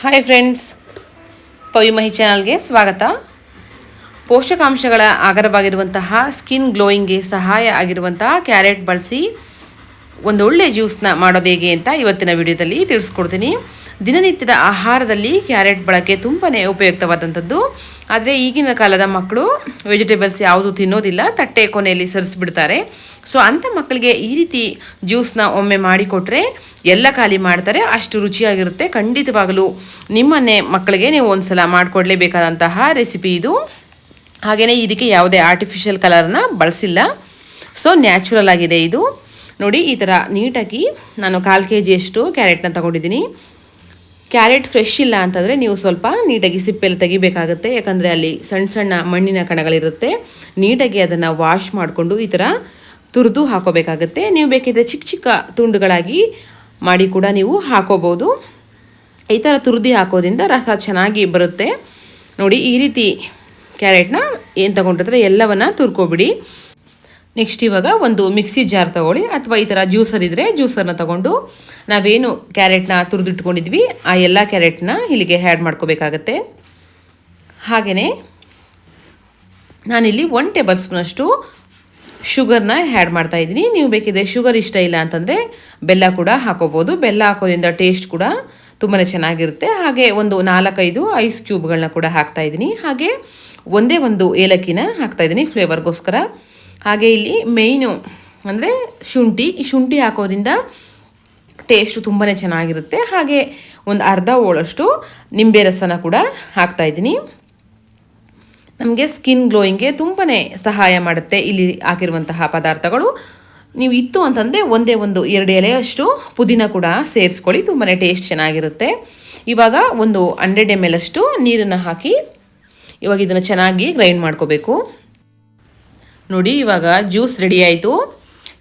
Hi friends ಪವಿಮಹಿ ಚಾನಲ್ಗೆ ಸ್ವಾಗತ. ಪೋಷಕಾಂಶಗಳ ಆಗರವಾಗಿರುವಂತಹ ಸ್ಕಿನ್ ಗ್ಲೋಯಿಂಗ್ಗೆ ಸಹಾಯ ಆಗಿರುವಂತಹ ಕ್ಯಾರೆಟ್ ಬಳಸಿ ಒಂದು ಒಳ್ಳೆ ಜ್ಯೂಸ್ನ ಮಾಡೋದು ಹೇಗೆ ಅಂತ ಇವತ್ತಿನ ವಿಡಿಯೋದಲ್ಲಿ ತಿಳಿಸ್ಕೊಡ್ತೀನಿ. ದಿನನಿತ್ಯದ ಆಹಾರದಲ್ಲಿ ಕ್ಯಾರೆಟ್ ಬಳಕೆ ತುಂಬಾ ಉಪಯುಕ್ತವಾದಂಥದ್ದು. ಆದರೆ ಈಗಿನ ಕಾಲದ ಮಕ್ಕಳು ವೆಜಿಟೇಬಲ್ಸ್ ಯಾವುದು ತಿನ್ನೋದಿಲ್ಲ, ತಟ್ಟೆ ಕೊನೆಯಲ್ಲಿ ಸರಿಸ್ಬಿಡ್ತಾರೆ. ಸೊ ಅಂಥ ಮಕ್ಕಳಿಗೆ ಈ ರೀತಿ ಜ್ಯೂಸ್ನ ಒಮ್ಮೆ ಮಾಡಿಕೊಟ್ರೆ ಎಲ್ಲ ಖಾಲಿ ಮಾಡ್ತಾರೆ, ಅಷ್ಟು ರುಚಿಯಾಗಿರುತ್ತೆ. ಖಂಡಿತವಾಗಲೂ ನಿಮ್ಮನ್ನೇ ಮಕ್ಕಳಿಗೆ ನೀವು ಒಂದ್ಸಲ ಮಾಡಿಕೊಡ್ಲೇಬೇಕಾದಂತಹ ರೆಸಿಪಿ ಇದು. ಹಾಗೆಯೇ ಇದಕ್ಕೆ ಯಾವುದೇ ಆರ್ಟಿಫಿಷಿಯಲ್ ಕಲರ್ನ ಬಳಸಿಲ್ಲ. ಸೊ ನ್ಯಾಚುರಲ್ ಆಗಿದೆ ಇದು. ನೋಡಿ, ಈ ಥರ ನೀಟಾಗಿ ನಾನು ಕಾಲು ಕೆ ಜಿಯಷ್ಟು ಕ್ಯಾರೆಟ್ನ ತಗೊಂಡಿದ್ದೀನಿ. ಕ್ಯಾರೆಟ್ ಫ್ರೆಶ್ ಇಲ್ಲ ಅಂತಂದರೆ ನೀವು ಸ್ವಲ್ಪ ನೀಟಾಗಿ ಸಿಪ್ಪೆಲ್ಲ ತೆಗಿಬೇಕಾಗುತ್ತೆ. ಯಾಕಂದರೆ ಅಲ್ಲಿ ಸಣ್ಣ ಸಣ್ಣ ಮಣ್ಣಿನ ಕಣಗಳಿರುತ್ತೆ. ನೀಟಾಗಿ ಅದನ್ನು ವಾಶ್ ಮಾಡಿಕೊಂಡು ಈ ಥರ ತುರಿದು ಹಾಕೋಬೇಕಾಗುತ್ತೆ. ನೀವು ಬೇಕಿದ್ದರೆ ಚಿಕ್ಕ ಚಿಕ್ಕ ತುಂಡುಗಳಾಗಿ ಮಾಡಿ ಕೂಡ ನೀವು ಹಾಕೋಬೋದು. ಈ ಥರ ತುರಿದು ಹಾಕೋದ್ರಿಂದ ರಸ ಚೆನ್ನಾಗಿ ಬರುತ್ತೆ. ನೋಡಿ ಈ ರೀತಿ ಕ್ಯಾರೆಟ್ನ ಏನು ತಗೊಂಡಿರ್ತಾರೆ ಎಲ್ಲವನ್ನು ತುರ್ಕೊಬಿಡಿ. ನೆಕ್ಸ್ಟ್ ಇವಾಗ ಒಂದು ಮಿಕ್ಸಿ ಜಾರ್ ತಗೊಳ್ಳಿ ಅಥವಾ ಈ ಥರ ಜ್ಯೂಸರ್ ಇದ್ದರೆ ಜ್ಯೂಸರ್ನ ತಗೊಂಡು ನಾವೇನು ಕ್ಯಾರೆಟ್ನ ತುರಿದಿಟ್ಕೊಂಡಿದ್ವಿ, ಆ ಎಲ್ಲ ಕ್ಯಾರೆಟ್ನ ಇಲ್ಲಿಗೆ ಆ್ಯಡ್ ಮಾಡ್ಕೋಬೇಕಾಗತ್ತೆ. ಹಾಗೆಯೇ ನಾನಿಲ್ಲಿ ಒನ್ ಟೇಬಲ್ ಸ್ಪೂನಷ್ಟು ಶುಗರ್ನ ಆ್ಯಡ್ ಮಾಡ್ತಾ ಇದ್ದೀನಿ. ನೀವು ಬೇಕಿದ್ರೆ ಶುಗರ್ ಇಷ್ಟ ಇಲ್ಲ ಅಂತಂದರೆ ಬೆಲ್ಲ ಕೂಡ ಹಾಕೋಬೋದು. ಬೆಲ್ಲ ಹಾಕೋದ್ರಿಂದ ಟೇಸ್ಟ್ ಕೂಡ ತುಂಬಾ ಚೆನ್ನಾಗಿರುತ್ತೆ. ಹಾಗೆ ಒಂದು ನಾಲ್ಕೈದು ಐಸ್ ಕ್ಯೂಬ್ಗಳನ್ನ ಕೂಡ ಹಾಕ್ತಾ ಇದ್ದೀನಿ. ಹಾಗೆ ಒಂದೇ ಒಂದು ಏಲಕ್ಕಿನ ಹಾಕ್ತಾ ಇದ್ದೀನಿ ಫ್ಲೇವರ್ಗೋಸ್ಕರ ಹಾಗೆ ಇಲ್ಲಿ ಮೇಯ್ನು ಅಂದರೆ ಶುಂಠಿ. ಈ ಶುಂಠಿ ಹಾಕೋದ್ರಿಂದ ಟೇಸ್ಟು ತುಂಬಾ ಚೆನ್ನಾಗಿರುತ್ತೆ. ಹಾಗೆ ಒಂದು ಅರ್ಧ ಓಳಷ್ಟು ನಿಂಬೆ ರಸನ ಕೂಡ ಹಾಕ್ತಾಯಿದ್ದೀನಿ ನಮಗೆ ಸ್ಕಿನ್ ಗ್ಲೋಯಿಂಗ್ಗೆ ತುಂಬಾ ಸಹಾಯ ಮಾಡುತ್ತೆ ಇಲ್ಲಿ ಹಾಕಿರುವಂತಹ ಪದಾರ್ಥಗಳು. ನೀವು ಇತ್ತು ಅಂತಂದರೆ ಒಂದೇ ಒಂದು ಎರಡು ಎಲೆಯಷ್ಟು ಪುದೀನ ಕೂಡ ಸೇರಿಸ್ಕೊಳ್ಳಿ ತುಂಬಾ ಟೇಸ್ಟ್ ಚೆನ್ನಾಗಿರುತ್ತೆ. ಇವಾಗ ಒಂದು ಹಂಡ್ರೆಡ್ ಎಂ ಎಲ್ ಅಷ್ಟು ನೀರನ್ನು ಹಾಕಿ ಇವಾಗ ಇದನ್ನು ಚೆನ್ನಾಗಿ ಗ್ರೈಂಡ್ ಮಾಡ್ಕೋಬೇಕು. ನೋಡಿ, ಇವಾಗ ಜ್ಯೂಸ್ ರೆಡಿ ಆಯಿತು.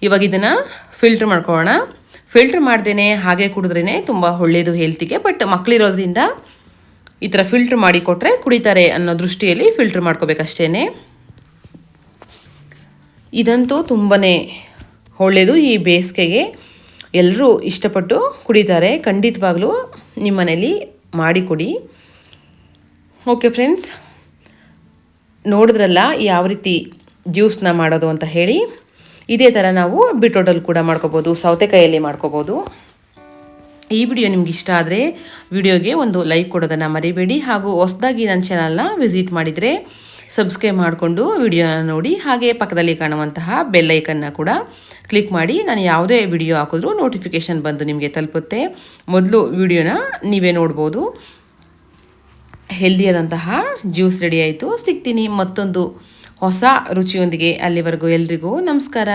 ಇವಾಗ ಇದನ್ನು ಫಿಲ್ಟ್ರ್ ಮಾಡ್ಕೊಳ್ಳೋಣ. ಫಿಲ್ಟ್ರ್ ಮಾಡ್ದೇ ಹಾಗೆ ಕುಡಿದ್ರೇ ತುಂಬ ಒಳ್ಳೆಯದು ಹೆಲ್ತಿಗೆ ಬಟ್ ಮಕ್ಕಳಿರೋದ್ರಿಂದ ಈ ಥರ ಫಿಲ್ಟ್ರ್ ಮಾಡಿ ಕೊಟ್ಟರೆ ಕುಡಿತಾರೆ ಅನ್ನೋ ದೃಷ್ಟಿಯಲ್ಲಿ ಫಿಲ್ಟ್ರ್ ಮಾಡ್ಕೋಬೇಕಷ್ಟೇ ಇದಂತೂ ತುಂಬಾ ಒಳ್ಳೆಯದು ಈ ಬೇಸಿಗೆಗೆ. ಎಲ್ಲರೂ ಇಷ್ಟಪಟ್ಟು ಕುಡಿತಾರೆ. ಖಂಡಿತವಾಗ್ಲೂ ನಿಮ್ಮ ಮನೇಲಿ ಮಾಡಿ ಕೊಡಿ. ಓಕೆ ಫ್ರೆಂಡ್ಸ್ ನೋಡಿದ್ರಲ್ಲ ಯಾವ ರೀತಿ ಜ್ಯೂಸ್ನ ಮಾಡೋದು ಅಂತ ಹೇಳಿ ಇದೇ ಥರ ನಾವು ಬಿಟ್ರೋಟಲ್ಲಿ ಕೂಡ ಮಾಡ್ಕೋಬೋದು, ಸೌತೆಕಾಯಲ್ಲಿ ಮಾಡ್ಕೋಬೋದು. ಈ ವಿಡಿಯೋ ನಿಮ್ಗೆ ಇಷ್ಟ ಆದರೆ ವಿಡಿಯೋಗೆ ಒಂದು ಲೈಕ್ ಕೊಡೋದನ್ನು ಮರಿಬೇಡಿ ಹಾಗೂ ಹೊಸದಾಗಿ ನನ್ನ ಚಾನಲ್ನ ವಿಸಿಟ್ ಮಾಡಿದರೆ ಸಬ್ಸ್ಕ್ರೈಬ್ ಮಾಡಿಕೊಂಡು ವಿಡಿಯೋನ ನೋಡಿ, ಹಾಗೆ ಪಕ್ಕದಲ್ಲಿ ಕಾಣುವಂತಹ ಬೆಲ್ಲೈಕನ್ನ ಕೂಡ ಕ್ಲಿಕ್ ಮಾಡಿ, ನಾನು ಯಾವುದೇ ವಿಡಿಯೋ ಹಾಕಿದ್ರೂ ನೋಟಿಫಿಕೇಷನ್ ಬಂದು ನಿಮಗೆ ತಲುಪುತ್ತೆ. ಮೊದಲು ವಿಡಿಯೋನ ನೀವೇ ನೋಡ್ಬೋದು. ಹೆಲ್ದಿಯಾದಂತಹ ಜ್ಯೂಸ್ ರೆಡಿ ಆಯಿತು. ಸಿಗ್ತೀನಿ ಮತ್ತೊಂದು ಹೊಸ ರುಚಿಯೊಂದಿಗೆ ಅಲ್ಲಿವರೆಗೂ ಎಲ್ರಿಗೂ ನಮಸ್ಕಾರ.